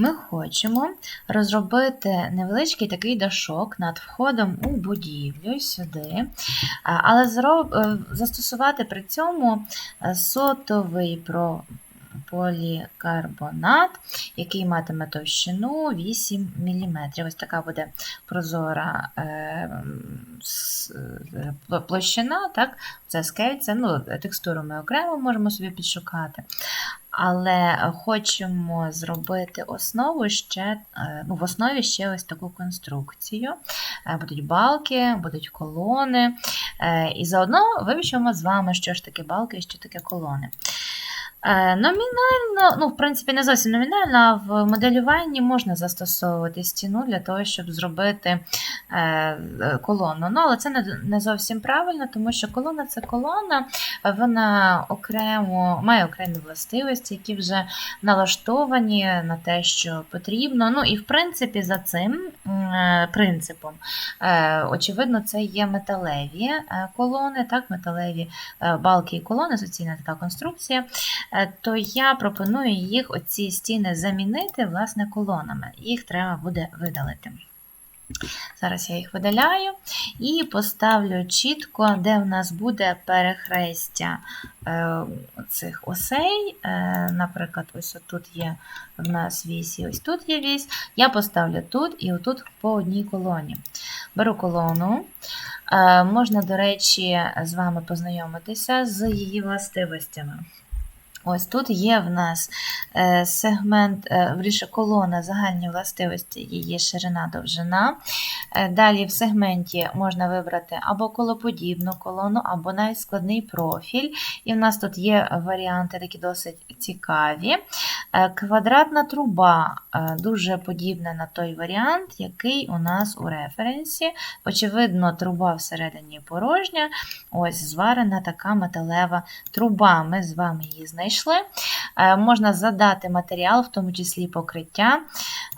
Ми хочемо розробити невеличкий такий дашок над входом у будівлю сюди, але е, застосувати при цьому е, сотовий про полікарбонат, який матиме товщину 8 мм. Ось така буде прозора е, площина, так? це скельце, ну, текстуру ми окремо можемо собі підшукати. Але хочемо зробити основу ще, е, ну, в основі ще ось таку конструкцію. Е, Будуть балки, будуть колони. І заодно вивчимо з вами, що ж таке балки і що таке колони. Е, Номінально, ну, в принципі, не зовсім номінально, а в моделюванні можна застосовувати стіну для того, щоб зробити е, колону. Ну, але це не, зовсім правильно, тому що колона це колона, вона окремо має окремі властивості, які вже налаштовані на те, що потрібно. Ну і в принципі за цим е, принципом, очевидно, це є металеві колони, так, металеві балки і колони, суцільна така конструкція. Е, То я пропоную їх, оці стіни, замінити власне колонами. Їх треба буде видалити. Зараз я їх видаляю і поставлю чітко, де в нас буде перехрестя е, цих осей. Е, наприклад, ось тут є в нас вісь, і ось тут є вісь. Я поставлю тут і отут по одній колоні. Беру колону. Можна, до речі, з вами познайомитися з її властивостями. Ось тут є в нас е, сегмент, е, колона загальні властивості, її ширина, довжина. Е, Далі в сегменті можна вибрати або колоподібну колону, або навіть складний профіль. І в нас тут є варіанти такі досить цікаві. Квадратна труба дуже подібна на той варіант, який у нас у референсі. Очевидно, труба всередині порожня. Ось зварена така металева труба. Ми з вами її знайшли. Е, Можна задати матеріал, в тому числі покриття.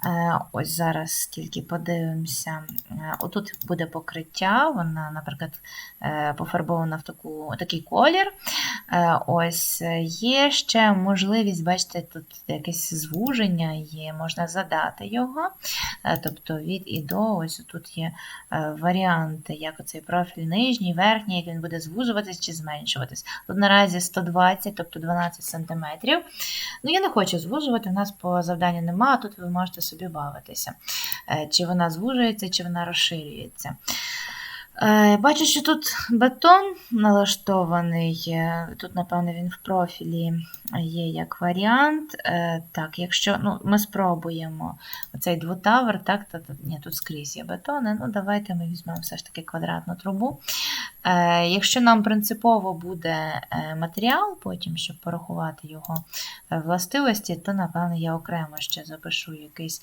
Е, Ось зараз тільки подивимося. Е, Отут буде покриття, вона, наприклад, пофарбована в таку, такий колір. Ось є ще можливість, бачите, тут якесь звуження є, можна задати його. Тобто від і до, ось тут є варіанти, як оцей профіль нижній, верхній, як він буде звужуватись чи зменшуватись. Тут наразі 120, тобто 12 см. Ну, я не хочу звужувати, у нас по завданню немає, тут ви можете собі бавитися, Е, чи вона звужується, чи вона розширюється. Е, Бачу, що тут бетон налаштований. е, Тут, напевно, він в профілі є як варіант. Е, Так, якщо ну, ми спробуємо оцей двутавер, так, то, ні, тут скрізь є бетони. Ну, давайте ми візьмемо все ж таки квадратну трубу. Якщо нам принципово буде матеріал, потім, щоб порахувати його властивості, то, напевно, я окремо ще запишу якийсь,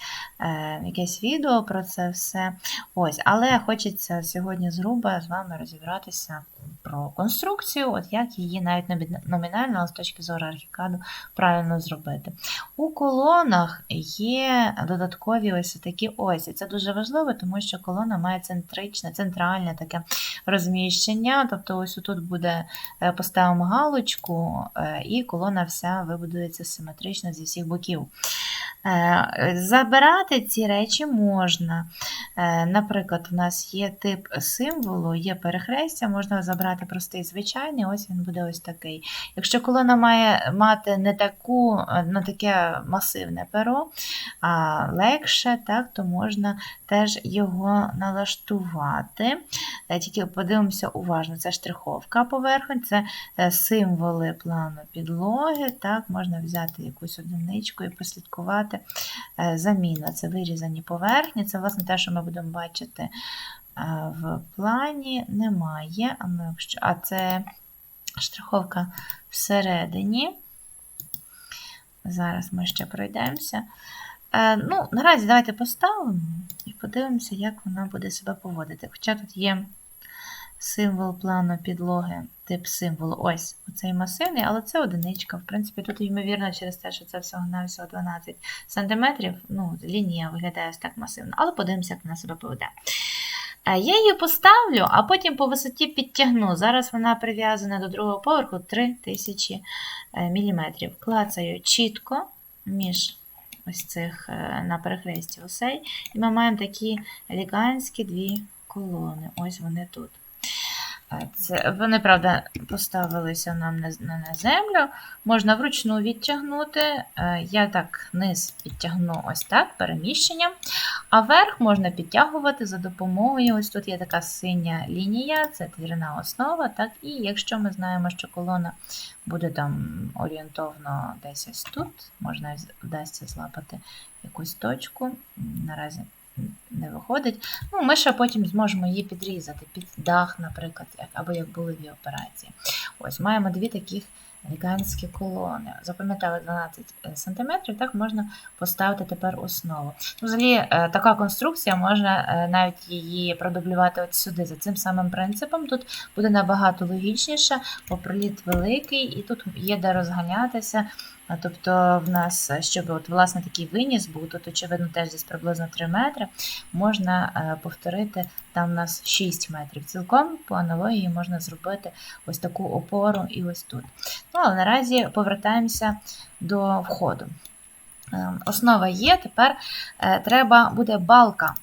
якесь відео про це все. Ось, але хочеться сьогодні згруба з вами розібратися про конструкцію, от як її навіть номі- номінально, але з точки зору архікаду, правильно зробити. У колонах є додаткові ось такі осі. Це дуже важливо, тому що колона має центричне, центральне таке розміщення. Тобто, ось тут буде е, поставимо галочку, е, і колона вся вибудується симетрично зі всіх боків. Е, Забирати ці речі можна. Е, Наприклад, у нас є тип символу, є перехрестя, можна забрати простий звичайний, ось він буде ось такий. Якщо колона має мати не таку, не таке масивне перо, а легше, так, то можна теж його налаштувати. Е, Тільки подивимося уважно, це штриховка поверхонь, це е, символи плану підлоги. Так, Можна взяти якусь одиничку і прослідкувати е, заміна. Це вирізані поверхні, це власне те, що ми будемо бачити е, в плані. Немає. А, а це штриховка всередині. Зараз ми ще пройдемося. Е, ну, наразі давайте поставимо і подивимося, як вона буде себе поводити. Хоча тут є символ плану підлоги, тип символу. Ось оцей масивний, але це одиничка. В принципі, тут, ймовірно, через те, що це всього-навсього 12 см, ну, лінія виглядає ось так масивно. Але подивимося, як вона себе поведе. Е, Я її поставлю, а потім по висоті підтягну. Зараз вона прив'язана до другого поверху 3000 мм. Клацаю чітко між ось цих е, на перехресті осей. І ми маємо такі елегантські дві колони. Ось вони тут. Це, вони, правда, поставилися нам на, на, на землю. Можна вручну відтягнути. Е, Я так низ підтягну ось так, переміщенням. А верх можна підтягувати за допомогою. Ось тут є така синя лінія, це твірна основа. Так, І якщо ми знаємо, що колона буде там орієнтовно десь ось тут, можна вдасться злапати якусь точку. Наразі не виходить. Ну, ми ще потім зможемо її підрізати під дах, наприклад, або як були операції. Ось маємо дві таких елегантські колони. Запам'ятали 12 см, так можна поставити тепер основу. Ну, Взагалі, е, така конструкція можна е, навіть її продублювати от сюди за цим самим принципом. Тут буде набагато логічніше, бо великий, і тут є де розганятися. Тобто в нас, е, щоб от, власне такий виніс був, тут, очевидно, теж десь приблизно 3 метри, можна е, повторити, там у нас 6 метрів. Цілком по аналогії можна зробити ось таку опору і ось тут. Ну, але наразі повертаємося до входу. Е, Основа є, тепер треба буде балка.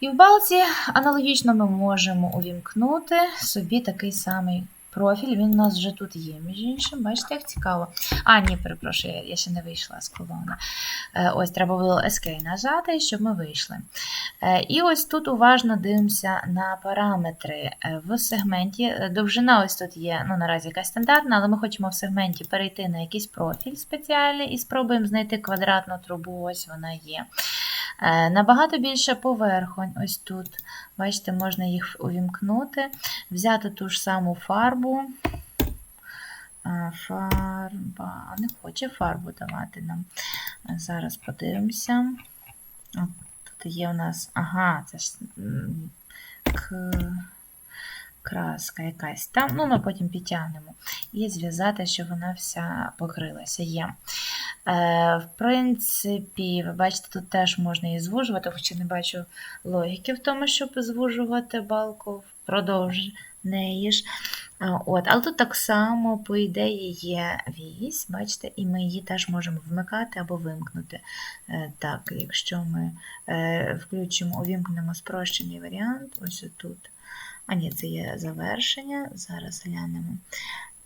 І в балці аналогічно ми можемо увімкнути собі такий самий профіль. Він у нас вже тут є, між іншим. Бачите, як цікаво. А, ні, перепрошую, я- ще не вийшла з колони. Е, Ось треба було SK нажати, щоб ми вийшли. Е, І ось тут уважно дивимося на параметри Е, в сегменті. Довжина ось тут є, ну наразі якась стандартна, але ми хочемо в сегменті перейти на якийсь профіль спеціальний і спробуємо знайти квадратну трубу. Ось вона є. Набагато більше поверхонь ось тут. Бачите, можна їх увімкнути, взяти ту ж саму фарбу. Фарба. Не хоче фарбу давати нам. Зараз подивимося. Тут є у нас. Ага, це ж к... краска якась там. Ну, ми потім підтягнемо. І зв'язати, щоб вона вся покрилася. Є. Е, в принципі, ви бачите, тут теж можна її звужувати, хоча не бачу логіки в тому, щоб звужувати балку впродовж неї ж. От, але тут так само, по ідеї, є вісь, бачите, і ми її теж можемо вмикати або вимкнути. Е, Так, якщо ми е, включимо, увімкнемо спрощений варіант, ось тут. А ні, це є завершення. Зараз глянемо.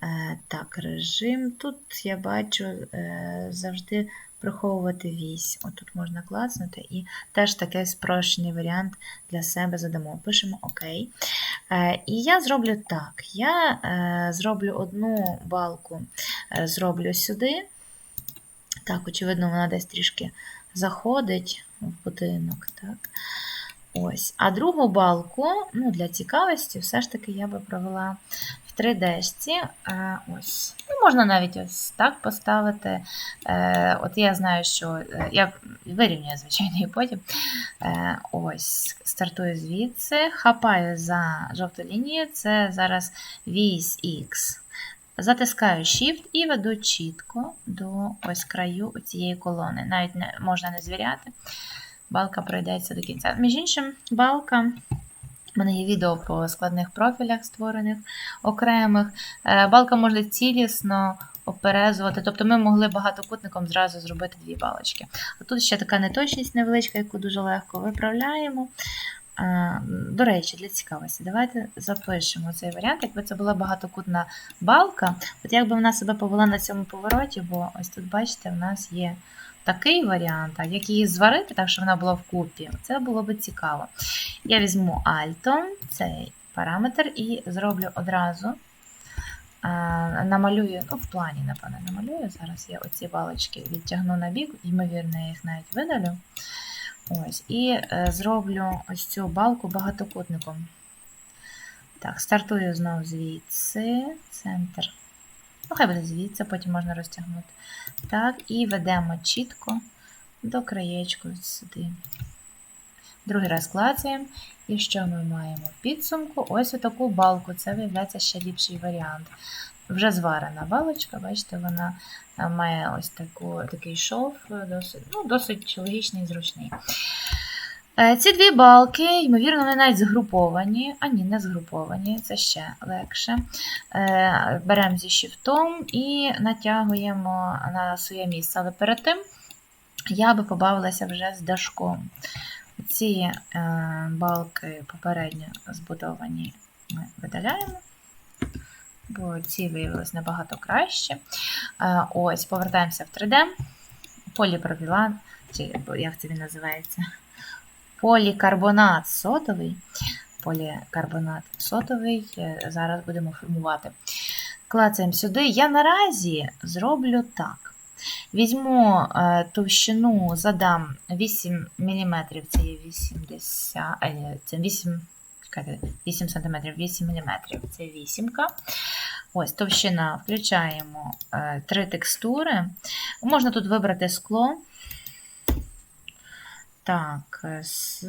Е, Так, режим. Тут я бачу е, завжди приховувати вісь. Отут можна клацнути і теж такий спрощений варіант для себе задамо. Пишемо ОК. Е, І я зроблю так: я зроблю одну балку, зроблю сюди. Так, очевидно, вона десь трішки заходить в будинок. Так. Ось. А другу балку, ну, для цікавості, все ж таки я би провела в 3D-шці. Е, Ось. Ну, можна навіть ось так поставити. Е, От я знаю, що е, я вирівнюю, звичайно, і потім. Ось, стартую звідси, хапаю за жовту лінію, це зараз вісь X. Затискаю Shift і веду чітко до ось краю цієї колони. Навіть не, можна не звіряти. Балка пройдеться до кінця. Між іншим, балка. У мене є відео по складних профілях створених окремих. Е, Балка може цілісно оперезувати. Тобто ми могли багатокутником зразу зробити дві балочки. А тут ще така неточність невеличка, яку дуже легко виправляємо. Е, До речі, для цікавості, давайте запишемо цей варіант. Якби це була багатокутна балка, от як би вона себе повела на цьому повороті, бо ось тут, бачите, в нас є такий варіант, як її зварити, так що вона була вкупі, це було би цікаво. Я візьму Альто, цей параметр, і зроблю одразу. Намалюю, ну, в плані, напевно, намалюю. Зараз я оці балочки відтягну на бік, ймовірно, я їх навіть видалю. Ось, І е, зроблю ось цю балку багатокутником. Так, стартую знову звідси, центр. Ну, хай буде звідси, потім можна розтягнути. Так, і ведемо чітко до краєчку сюди. Другий раз клацаємо. І що ми маємо? Підсумку ось таку балку. Це виявляється ще ліпший варіант. Вже зварена балочка, бачите, вона е, має ось таку, такий шов, е, досить, ну, досить логічний і зручний. Е, Ці дві балки, ймовірно, вони навіть згруповані, а ні, не згруповані, це ще легше. Е, Беремо зі шифтом і натягуємо на своє місце. Але перед тим я би побавилася вже з дашком. Ці е, балки попередньо збудовані ми видаляємо, бо ці виявилися набагато краще. Ось, повертаємося в 3D. Поліпропілан, чи як це він називається? Полікарбонат сотовий. Полікарбонат сотовий. е, Зараз будемо формувати. Клацаємо сюди. Я наразі зроблю так. Візьму е, товщину, задам 8 мм, це є 80, е, це 8, 8 см, 8 мм, це вісімка. Ось, товщина, включаємо три текстури. Можна тут вибрати скло. Так, е, с...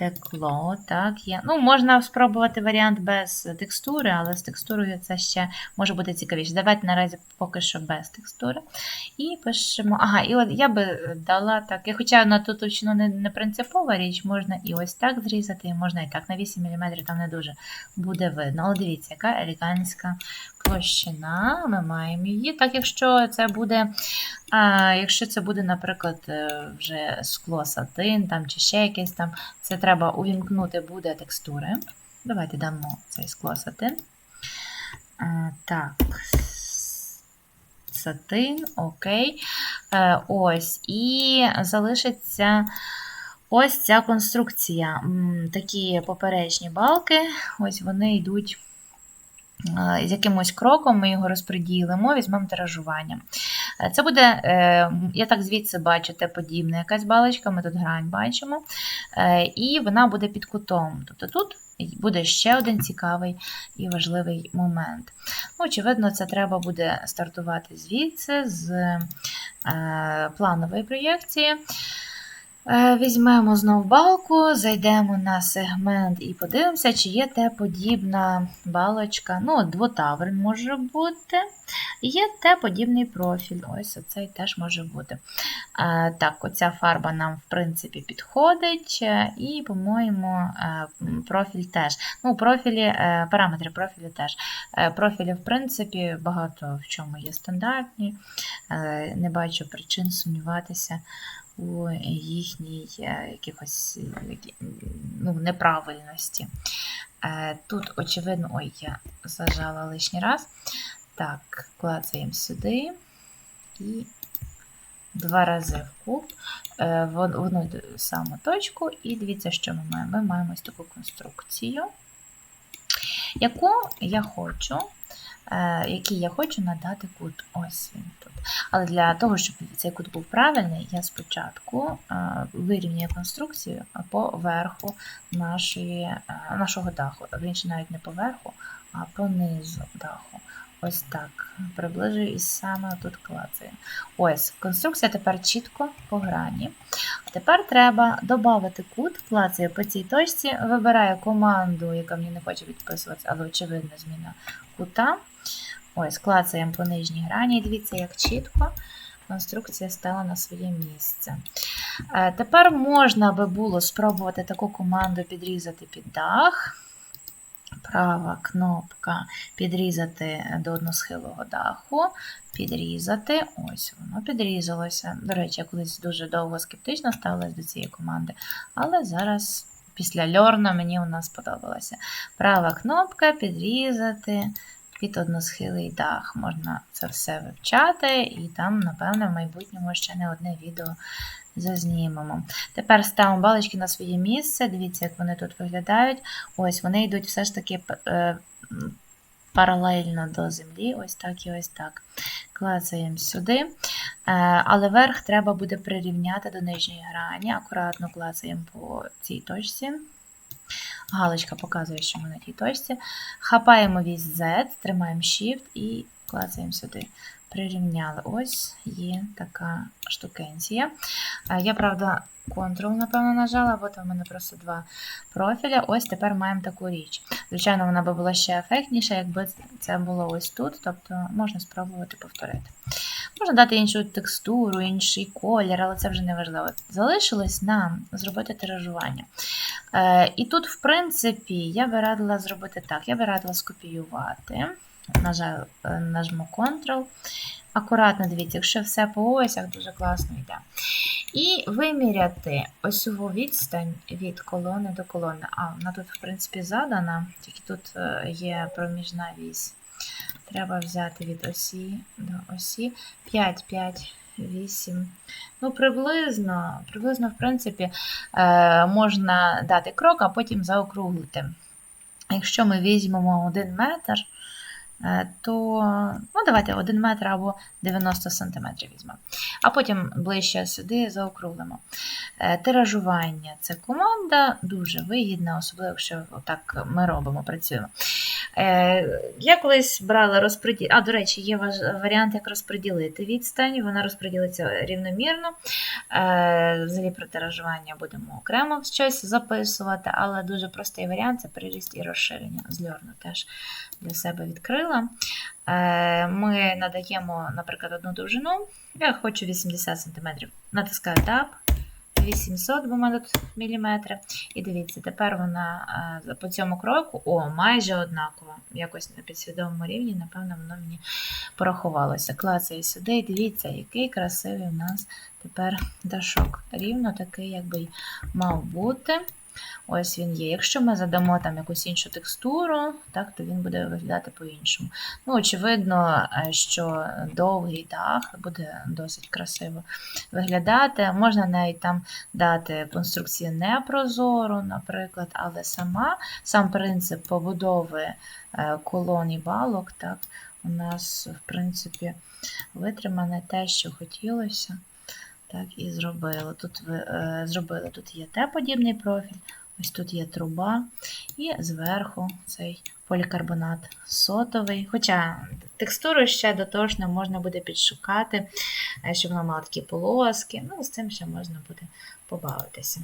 Текло, так, є. Ну, можна спробувати варіант без текстури, але з текстурою це ще може бути цікавіше. Давайте наразі поки що без текстури. І пишемо. Ага, і от я би дала так. І хоча на ту товщину не, не принципова річ, можна і ось так зрізати, і можна і так. На 8 мм там не дуже буде видно. Але дивіться, яка елегантська площина. Ми маємо її. Так, якщо це буде. А якщо це буде, наприклад, е, вже скло сатин там, чи ще якесь там, це треба увімкнути буде текстури. Давайте дамо цей скло сатин. А, так, сатин, окей. Е, Ось, і залишиться ось ця конструкція. Такі поперечні балки, ось вони йдуть. Е, З якимось кроком ми його розподілимо, візьмемо тиражування. Е, Це буде, е, я так звідси бачу, те подібне якась балочка, ми тут грань бачимо, і вона буде під кутом. Тобто тут буде ще один цікавий і важливий момент. Ну, Очевидно, це треба буде стартувати звідси, з планової проєкції. Е, Візьмемо знов балку, зайдемо на сегмент і подивимося, чи є те подібна балочка. Ну, двотавр може бути. Є те подібний профіль. Ось оцей теж може бути. Е, Так, оця фарба нам, в принципі, підходить. е, І, по-моєму, профіль теж. Ну, профілі, параметри профілю теж. Профілі, в принципі, багато в чому є стандартні. Не бачу причин сумніватися у їхній е, якихось е, ну, неправильності. Е, Тут, очевидно, ой, я зажала лишній раз. Так, клацаємо сюди і два рази в куб в одну саму точку. І дивіться, що ми маємо. Ми маємо ось таку конструкцію, яку я хочу, який я хочу надати кут. Ось він тут. Але для того, щоб цей кут був правильний, я спочатку е, вирівнюю конструкцію по верху нашої, е, нашого даху. Вірніше, навіть не по верху, а по низу даху. Ось так. Приближую і саме тут клацаю. Ось, конструкція тепер чітко по грані. А тепер треба додати кут, клацаю по цій точці, вибираю команду, яка мені не хоче відписуватися, але очевидно зміна кута. Ось, клацаємо по нижній грані, і дивіться, як чітко конструкція стала на своє місце. Е, Тепер можна би було спробувати таку команду підрізати під дах. Права кнопка підрізати до односхилого даху, підрізати. Ось воно підрізалося. До речі, я колись дуже довго скептично ставилась до цієї команди, але зараз після льорна мені вона сподобалася. Права кнопка підрізати під односхилий дах. Можна це все вивчати, і там, напевно, в майбутньому ще не одне відео зазнімемо. Тепер ставимо балочки на своє місце. Дивіться, як вони тут виглядають. Ось вони йдуть все ж таки е, паралельно до землі. Ось так і ось так. Клацаємо сюди. Е, Але верх треба буде прирівняти до нижньої грані. Акуратно клацаємо по цій точці. Галочка показує, що ми на тій точці. Хапаємо вісь Z, тримаємо Shift і клацаємо сюди. Прирівняли. Ось є така штукенція. Е, Я, правда, Ctrl, напевно, нажала, бо там в мене просто два профіля. Ось тепер маємо таку річ. Звичайно, вона би була ще ефектніша, якби це було ось тут, тобто можна спробувати повторити. Можна дати іншу текстуру, інший колір, але це вже не важливо. Залишилось нам зробити тиражування. Е, і тут, в принципі, я би радила зробити так: я би радила скопіювати. Нажав, е, нажму Ctrl, акуратно дивіться, якщо все по осях, дуже класно йде. І виміряти осьову відстань від колони до колони. А, вона тут, в принципі, задана, тільки тут е, є проміжна вісь. Треба взяти від осі до осі 5, 5, 8. Ну, приблизно, приблизно, в принципі, е, можна дати крок, а потім заокруглити. Якщо ми візьмемо 1 метр, то ну, давайте 1 метр або 90 см візьмемо. А потім ближче сюди заокруглимо. Е, Тиражування це команда, дуже вигідна, особливо, якщо так ми робимо, працюємо. Е, Я колись брала розподіл. А, до речі, є варіант, як розподілити відстань. Вона розподілиться рівномірно. Е, Взагалі про тиражування будемо окремо щось записувати, але дуже простий варіант це приріст і розширення. Зльорну теж для себе відкрила. Е, Ми надаємо, наприклад, одну довжину. Я хочу 80 см. Натискаю Tab. 800, бо мене тут міліметри. І дивіться, тепер вона е, по цьому кроку, о, майже однаково. Якось на підсвідомому рівні, напевно, воно мені порахувалося. Клацаю сюди, і дивіться, який красивий у нас тепер дашок. Рівно такий, якби й мав бути. Ось він є. Якщо ми задамо там якусь іншу текстуру, так, то він буде виглядати по-іншому. Ну, очевидно, е, що довгий дах буде досить красиво виглядати. Можна навіть там дати конструкцію непрозору, наприклад, але сама, сам принцип побудови е, колон і балок, так, у нас, в принципі, витримане те, що хотілося. Так, і зробили. Тут ви е, зробили, тут є Т-подібний профіль, ось тут є труба, і зверху цей полікарбонат сотовий. Хоча текстуру ще дотошно можна буде підшукати, е, щоб вона мала такі полоски. Ну, з цим ще можна буде побавитися.